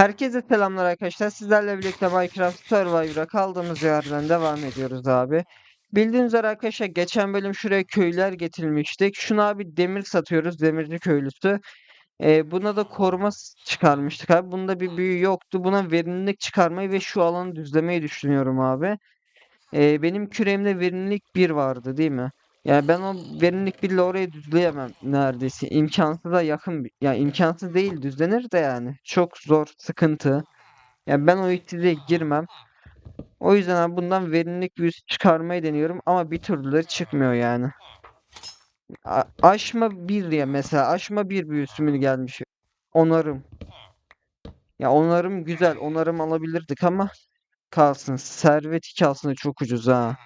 Herkese selamlar arkadaşlar. Sizlerle birlikte Minecraft Survivor'a kaldığımız yerden devam ediyoruz abi. Bildiğiniz üzere arkadaşlar geçen bölüm şuraya köyler getirmiştik. Şuna abi demir satıyoruz. Demirci köylüsü. Ee, buna da koruma çıkarmıştık abi. Bunda bir büyü yoktu. Buna verimlilik çıkarmayı ve şu alanı düzlemeyi düşünüyorum abi. Ee, benim küreğimde verimlilik 1 vardı değil mi? Yani ben o verimlilik 1 ile orayı düzleyemem neredeyse. İmkansıza yakın bir, ya imkansız değil düzlenir de yani. Çok zor, sıkıntı. Yani ben o ihtilale girmem. O yüzden abi bundan verimlilik büyüsü çıkarmayı deniyorum ama bir türlü çıkmıyor yani. A- aşma 1 diye mesela aşma 1 büyüsü mü gelmiş? Onarım. Ya onarım güzel. Onarım alabilirdik ama kalsın. Servet 2 aslında çok ucuz ha.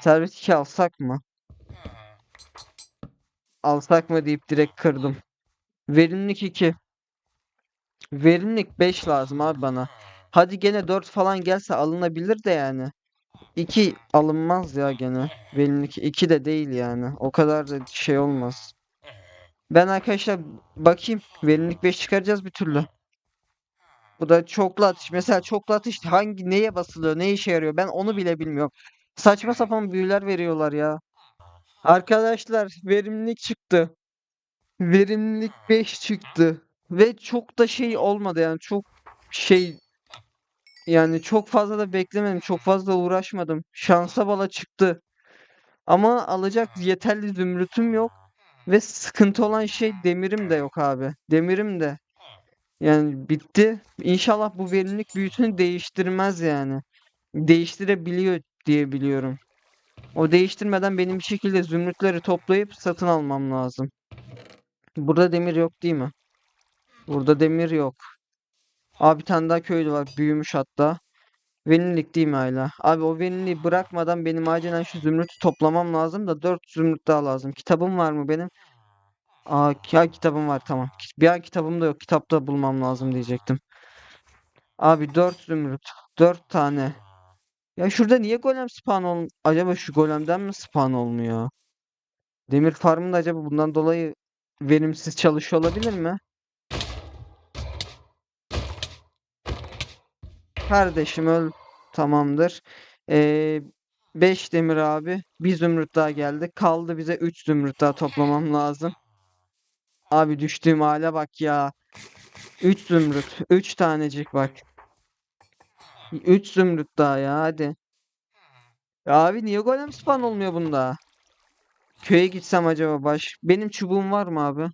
Servet 2 alsak mı? Alsak mı deyip direkt kırdım. Verimlilik 2. Verimlilik 5 lazım abi bana. Hadi gene 4 falan gelse alınabilir de yani. 2 alınmaz ya gene. Verimlilik 2 de değil yani. O kadar da şey olmaz. Ben arkadaşlar bakayım. Verimlilik 5 çıkaracağız bir türlü. Bu da çoklu atış. Mesela çoklu atış hangi neye basılıyor, ne işe yarıyor ben onu bile bilmiyorum. Saçma sapan büyüler veriyorlar ya. Arkadaşlar verimlilik çıktı. Verimlilik 5 çıktı. Ve çok da şey olmadı yani çok şey yani çok fazla da beklemedim. Çok fazla uğraşmadım. Şansa bala çıktı. Ama alacak yeterli zümrütüm yok. Ve sıkıntı olan şey demirim de yok abi. Demirim de yani bitti. İnşallah bu verimlilik büyüsünü değiştirmez yani. Değiştirebiliyor diye biliyorum. O değiştirmeden benim bir şekilde zümrütleri toplayıp satın almam lazım. Burada demir yok değil mi? Burada demir yok. Abi bir tane daha köylü var. Büyümüş hatta. Verimlilik değil mi hala? Abi o verimliliği bırakmadan benim acilen şu zümrütü toplamam lazım da 4 zümrüt daha lazım. Kitabım var mı benim? Aa ya kitabım var tamam. Bir an kitabım da yok. Kitapta bulmam lazım diyecektim. Abi 4 zümrüt. 4 tane. Ya şurada niye golem spawn ol... Acaba şu golemden mi spawn olmuyor? Demir farmı da acaba bundan dolayı verimsiz çalışıyor olabilir mi? Kardeşim öl. Tamamdır. Ee, 5 demir abi. Bir zümrüt daha geldi. Kaldı bize 3 zümrüt daha toplamam lazım. Abi düştüğüm hale bak ya. 3 zümrüt. 3 tanecik bak. 3 zümrüt daha ya hadi. Ya abi niye golem spawn olmuyor bunda? Köye gitsem acaba baş. Benim çubuğum var mı abi?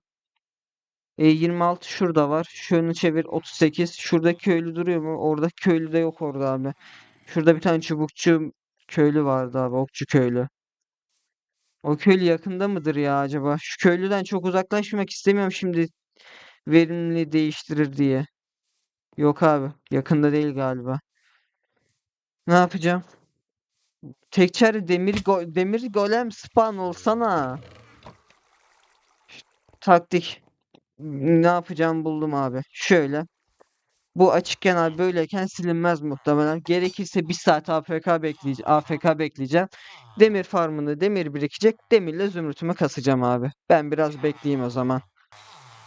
E, 26 şurada var. Şunu çevir 38. Şurada köylü duruyor mu? Orada köylü de yok orada abi. Şurada bir tane çubukçu köylü vardı abi. Okçu köylü. O köylü yakında mıdır ya acaba? Şu köylüden çok uzaklaşmak istemiyorum şimdi verimli değiştirir diye. Yok abi. Yakında değil galiba. Ne yapacağım? Tekçer demir go- demir golem spawn olsana. Taktik. Ne yapacağımı buldum abi. Şöyle. Bu açıkken abi böyleyken silinmez muhtemelen. Gerekirse bir saat AFK bekleyeceğim. AFK bekleyeceğim. Demir farmını demir birikecek. Demirle zümrütümü kasacağım abi. Ben biraz bekleyeyim o zaman.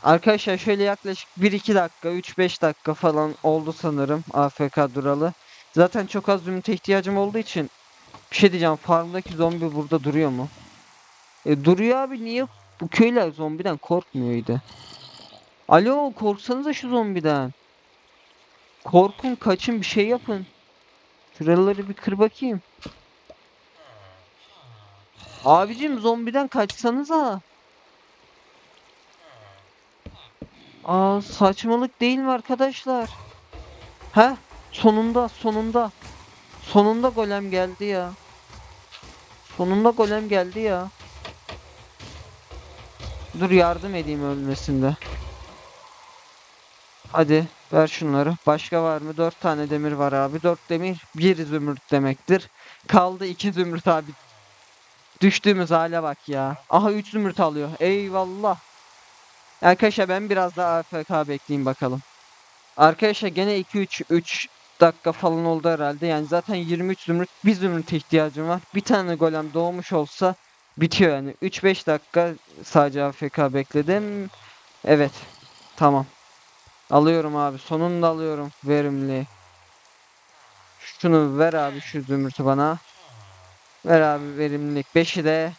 Arkadaşlar şöyle yaklaşık 1-2 dakika 3-5 dakika falan oldu sanırım AFK duralı. Zaten çok az zümrüte ihtiyacım olduğu için bir şey diyeceğim. Farmdaki zombi burada duruyor mu? E, duruyor abi niye bu köyler zombiden korkmuyordu? Alo korksanıza şu zombiden. Korkun kaçın bir şey yapın. Şuraları bir kır bakayım. Abicim zombiden kaçsanıza. Aa saçmalık değil mi arkadaşlar? He? Sonunda sonunda. Sonunda golem geldi ya. Sonunda golem geldi ya. Dur yardım edeyim ölmesinde. Hadi ver şunları. Başka var mı? 4 tane demir var abi. 4 demir 1 zümrüt demektir. Kaldı 2 zümrüt abi. Düştüğümüz hale bak ya. Aha 3 zümrüt alıyor. Eyvallah. Arkadaşlar ben biraz daha AFK bekleyeyim bakalım. Arkadaşlar gene 2-3 3 dakika falan oldu herhalde. Yani zaten 23 zümrüt bir zümrüte ihtiyacım var. Bir tane golem doğmuş olsa bitiyor yani. 3-5 dakika sadece AFK bekledim. Evet. Tamam. Alıyorum abi. Sonunda alıyorum. Verimli. Şunu ver abi şu zümrütü bana. Ver abi verimlilik. 5'i de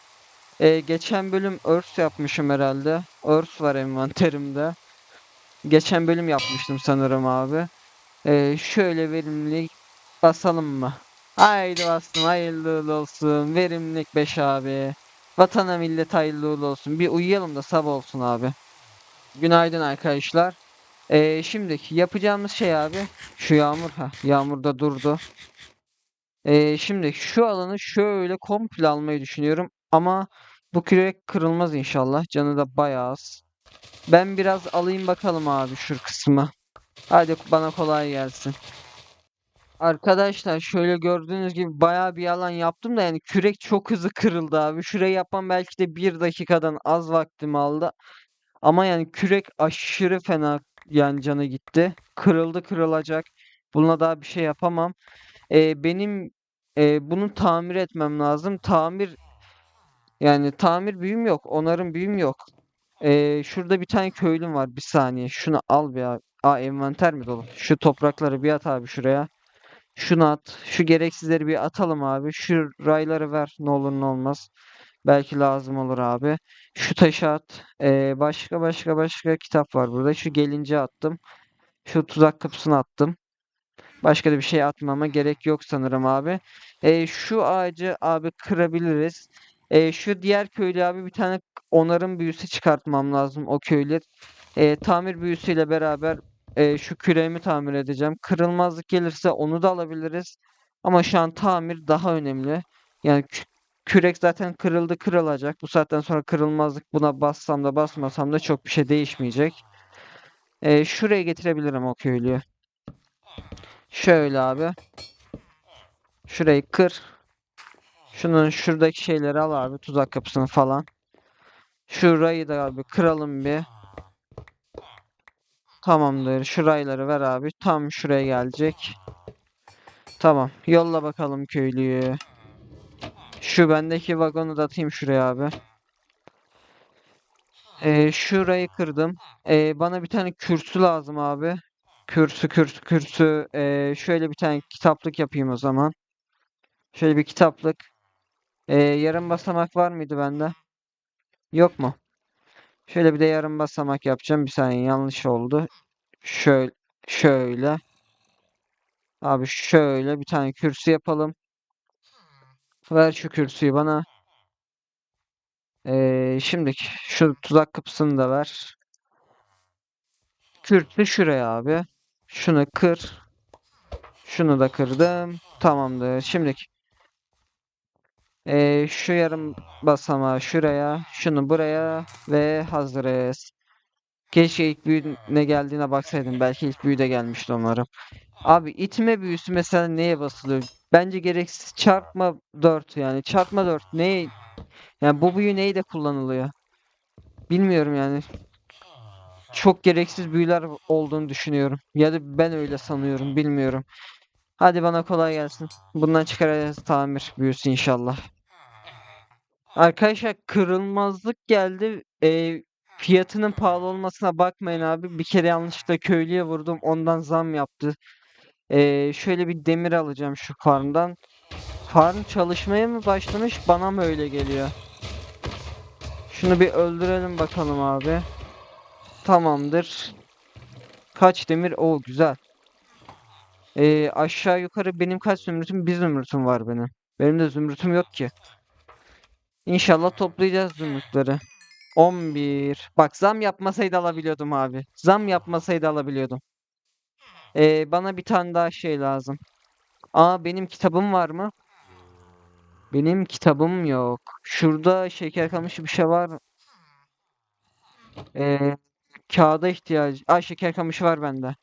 e, geçen bölüm örs yapmışım herhalde. Örs var envanterimde. Geçen bölüm yapmıştım sanırım abi. E, şöyle verimlilik basalım mı? Haydi bastım. Hayırlı uğurlu olsun. Verimlilik 5 abi. Vatana millet hayırlı uğurlu olsun. Bir uyuyalım da sabah olsun abi. Günaydın arkadaşlar. Ee, şimdi yapacağımız şey abi şu yağmur ha yağmur da durdu. Ee, şimdi şu alanı şöyle komple almayı düşünüyorum ama bu kürek kırılmaz inşallah. Canı da bayağı az. Ben biraz alayım bakalım abi şu kısmı. Hadi bana kolay gelsin. Arkadaşlar şöyle gördüğünüz gibi bayağı bir alan yaptım da yani kürek çok hızlı kırıldı abi. Şurayı yapmam belki de bir dakikadan az vaktimi aldı. Ama yani kürek aşırı fena yani canı gitti. Kırıldı kırılacak. Bununla daha bir şey yapamam. Ee, benim e, bunu tamir etmem lazım. Tamir yani tamir büyüm yok. Onarım büyüm yok. Ee, şurada bir tane köylüm var. Bir saniye. Şunu al bir abi. Aa envanter mi dolu? Şu toprakları bir at abi şuraya. Şunu at. Şu gereksizleri bir atalım abi. Şu rayları ver. Ne olur ne olmaz. Belki lazım olur abi. Şu taşı at. Ee, başka başka başka kitap var burada. Şu gelince attım. Şu tuzak kapısını attım. Başka da bir şey atmama gerek yok sanırım abi. Ee, şu ağacı abi kırabiliriz. Ee, şu diğer köylü abi bir tane onarım büyüsü çıkartmam lazım o köylü. Ee, tamir büyüsüyle beraber e, şu küreğimi tamir edeceğim. Kırılmazlık gelirse onu da alabiliriz. Ama şu an tamir daha önemli. Yani kü- kürek zaten kırıldı kırılacak. Bu saatten sonra kırılmazlık buna bassam da basmasam da çok bir şey değişmeyecek. Ee, şuraya getirebilirim o köylüyü. Şöyle abi. Şurayı kır. Şunun şuradaki şeyleri al abi. Tuzak kapısını falan. Şurayı da abi kıralım bir. Tamamdır. Şurayları ver abi. Tam şuraya gelecek. Tamam. Yolla bakalım köylüyü. Şu bendeki vagonu da atayım şuraya abi. Ee, şurayı kırdım. Ee, bana bir tane kürsü lazım abi. Kürsü kürsü kürsü. Ee, şöyle bir tane kitaplık yapayım o zaman. Şöyle bir kitaplık. Ee, yarım basamak var mıydı bende? Yok mu? Şöyle bir de yarım basamak yapacağım. Bir saniye yanlış oldu. Şöyle şöyle. Abi şöyle bir tane kürsü yapalım. Ver şu kürsüyü bana. Ee, şimdi şu tuzak kapısını da ver. Kürsü şuraya abi. Şunu kır. Şunu da kırdım. Tamamdır. Şimdi ee, şu yarım basamağı şuraya. Şunu buraya. Ve hazırız. Keşke ilk büyü ne geldiğine baksaydım. Belki ilk büyü de gelmişti umarım. Abi itme büyüsü mesela neye basılıyor? Bence gereksiz çarpma 4 yani. Çarpma 4 ne? Yani bu büyü neyle kullanılıyor? Bilmiyorum yani. Çok gereksiz büyüler olduğunu düşünüyorum. Ya da ben öyle sanıyorum. Bilmiyorum. Hadi bana kolay gelsin. Bundan çıkaracağız tamir büyüsü inşallah. Arkadaşlar kırılmazlık geldi. Ee, fiyatının pahalı olmasına bakmayın abi. Bir kere yanlışlıkla köylüye vurdum. Ondan zam yaptı. Ee, şöyle bir demir alacağım şu farmdan. Farm çalışmaya mı başlamış? Bana mı öyle geliyor? Şunu bir öldürelim bakalım abi. Tamamdır. Kaç demir? Oo güzel. Ee, aşağı yukarı benim kaç zümrütüm? Bir zümrütüm var benim. Benim de zümrütüm yok ki. İnşallah toplayacağız zümrütleri. 11. Bak zam yapmasaydı alabiliyordum abi. Zam yapmasaydı alabiliyordum. Ee, bana bir tane daha şey lazım. Aa benim kitabım var mı? Benim kitabım yok. Şurada şeker kamışı bir şey var. Ee, kağıda ihtiyacı. Aa şeker kamışı var bende.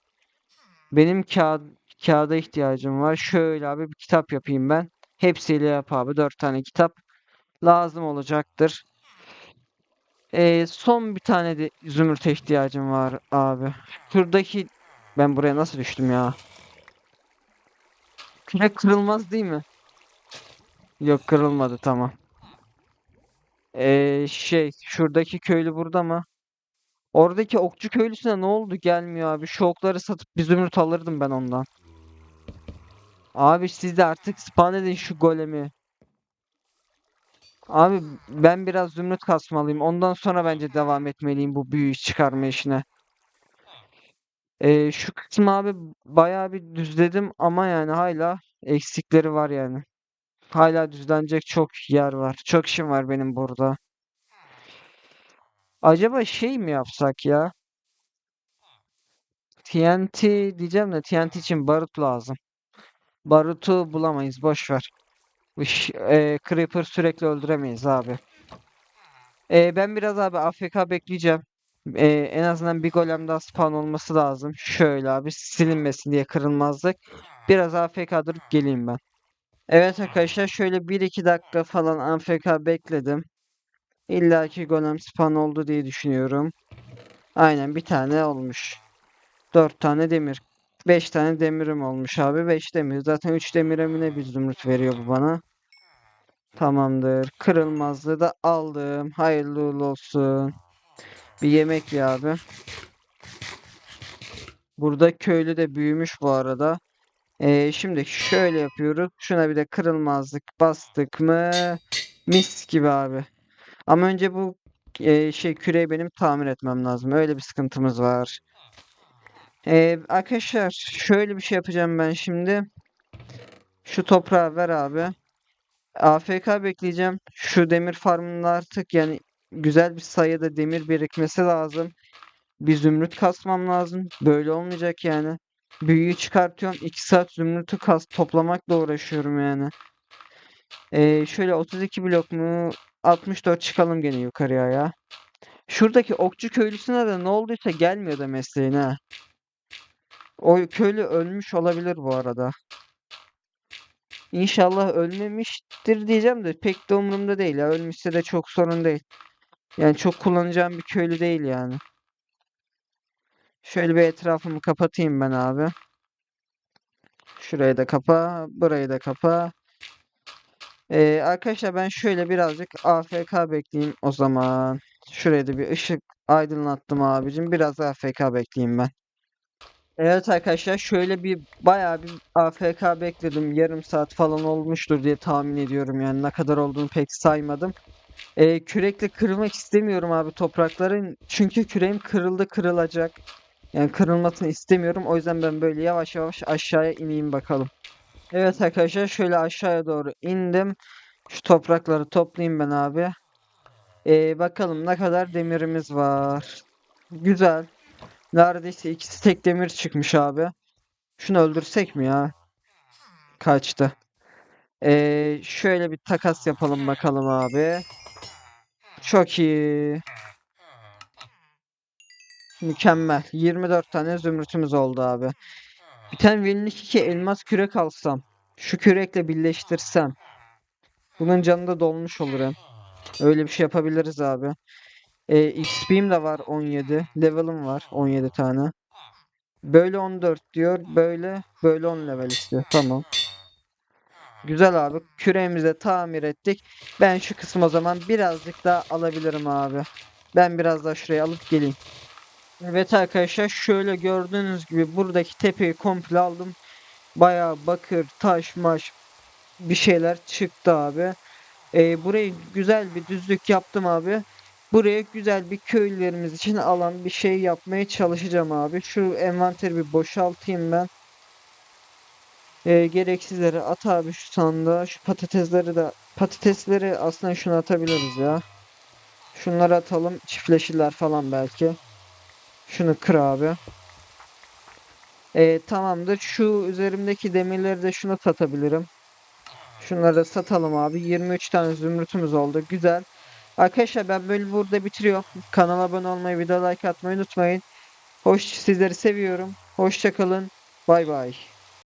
Benim kağıt kağıda ihtiyacım var. Şöyle abi bir kitap yapayım ben. Hepsiyle yap abi. Dört tane kitap lazım olacaktır. Ee, son bir tane de zümrüte ihtiyacım var abi. Şuradaki ben buraya nasıl düştüm ya? Kürek kırılmaz değil mi? Yok kırılmadı tamam. Ee, şey şuradaki köylü burada mı? Oradaki okçu köylüsüne ne oldu gelmiyor abi. Şu okları satıp bir zümrüt alırdım ben ondan. Abi siz de artık spawn edin şu golemi. Abi ben biraz zümrüt kasmalıyım. Ondan sonra bence devam etmeliyim bu büyü çıkarma işine. Ee, şu kısmı abi bayağı bir düzledim ama yani hala eksikleri var yani. Hala düzlenecek çok yer var. Çok işim var benim burada. Acaba şey mi yapsak ya? TNT diyeceğim de TNT için barut lazım. Barutu bulamayız. Boş ver. Bu ş- e, Creeper sürekli öldüremeyiz abi. E, ben biraz abi AFK bekleyeceğim. E, en azından bir golem daha spawn olması lazım. Şöyle abi silinmesin diye kırılmazlık. Biraz AFK durup geleyim ben. Evet arkadaşlar şöyle 1-2 dakika falan AFK bekledim. İlla ki golem spawn oldu diye düşünüyorum. Aynen bir tane olmuş. 4 tane demir. 5 tane demirim olmuş abi. 5 demir. Zaten 3 demiremine bir zümrüt veriyor bu bana. Tamamdır. Kırılmazlığı da aldım. Hayırlı uğurlu olsun. Bir yemek ye abi. Burada köylü de büyümüş bu arada. Ee, şimdi şöyle yapıyoruz. Şuna bir de kırılmazlık bastık mı? Mis gibi abi. Ama önce bu e, şey küreyi benim tamir etmem lazım. Öyle bir sıkıntımız var. Ee, arkadaşlar şöyle bir şey yapacağım ben şimdi. Şu toprağı ver abi. AFK bekleyeceğim. Şu demir farmında artık yani güzel bir sayıda demir birikmesi lazım. Bir zümrüt kasmam lazım. Böyle olmayacak yani. Büyüyü çıkartıyorum. 2 saat zümrütü kas toplamakla uğraşıyorum yani. Ee, şöyle 32 blok mu? 64 çıkalım gene yukarıya ya. Şuradaki okçu köylüsüne de ne olduysa gelmiyor da mesleğine. O köylü ölmüş olabilir bu arada. İnşallah ölmemiştir diyeceğim de pek de umurumda değil ya. Ölmüşse de çok sorun değil. Yani çok kullanacağım bir köylü değil yani. Şöyle bir etrafımı kapatayım ben abi. Şurayı da kapa, burayı da kapa. Ee, arkadaşlar ben şöyle birazcık AFK bekleyeyim o zaman. Şuraya da bir ışık aydınlattım abicim. Biraz AFK bekleyeyim ben. Evet arkadaşlar şöyle bir bayağı bir AFK bekledim. Yarım saat falan olmuştur diye tahmin ediyorum yani ne kadar olduğunu pek saymadım. Ee, kürekle kırmak istemiyorum abi toprakların. Çünkü küreğim kırıldı kırılacak. Yani kırılmasını istemiyorum. O yüzden ben böyle yavaş yavaş aşağıya ineyim bakalım. Evet arkadaşlar şöyle aşağıya doğru indim. Şu toprakları toplayayım ben abi. Ee, bakalım ne kadar demirimiz var. Güzel. Neredeyse ikisi tek demir çıkmış abi. Şunu öldürsek mi ya? Kaçtı. Ee, şöyle bir takas yapalım bakalım abi. Çok iyi. Mükemmel. 24 tane zümrütümüz oldu abi. Bir tane verimlilik 2 elmas kürek alsam. Şu kürekle birleştirsem. Bunun canı da dolmuş olur. Öyle bir şey yapabiliriz abi. E, XP'm de var 17. Level'ım var 17 tane. Böyle 14 diyor. Böyle böyle 10 level istiyor. Tamam. Güzel abi. Küreğimizi de tamir ettik. Ben şu kısmı o zaman birazcık daha alabilirim abi. Ben biraz daha şuraya alıp geleyim. Evet arkadaşlar şöyle gördüğünüz gibi buradaki tepeyi komple aldım. Bayağı bakır, taş, maş bir şeyler çıktı abi. Ee, burayı güzel bir düzlük yaptım abi. Buraya güzel bir köylülerimiz için alan bir şey yapmaya çalışacağım abi. Şu envanteri bir boşaltayım ben. Ee, gereksizleri at abi şu sandığa. Şu patatesleri de patatesleri aslında şunu atabiliriz ya. Şunları atalım. Çiftleşirler falan belki. Şunu kır abi. Ee, tamamdır. Şu üzerimdeki demirleri de şunu satabilirim. Şunları da satalım abi. 23 tane zümrütümüz oldu. Güzel. Arkadaşlar ben böyle burada bitiriyorum. Kanala abone olmayı, video like atmayı unutmayın. Hoş sizleri seviyorum. Hoşça kalın. Bay bay.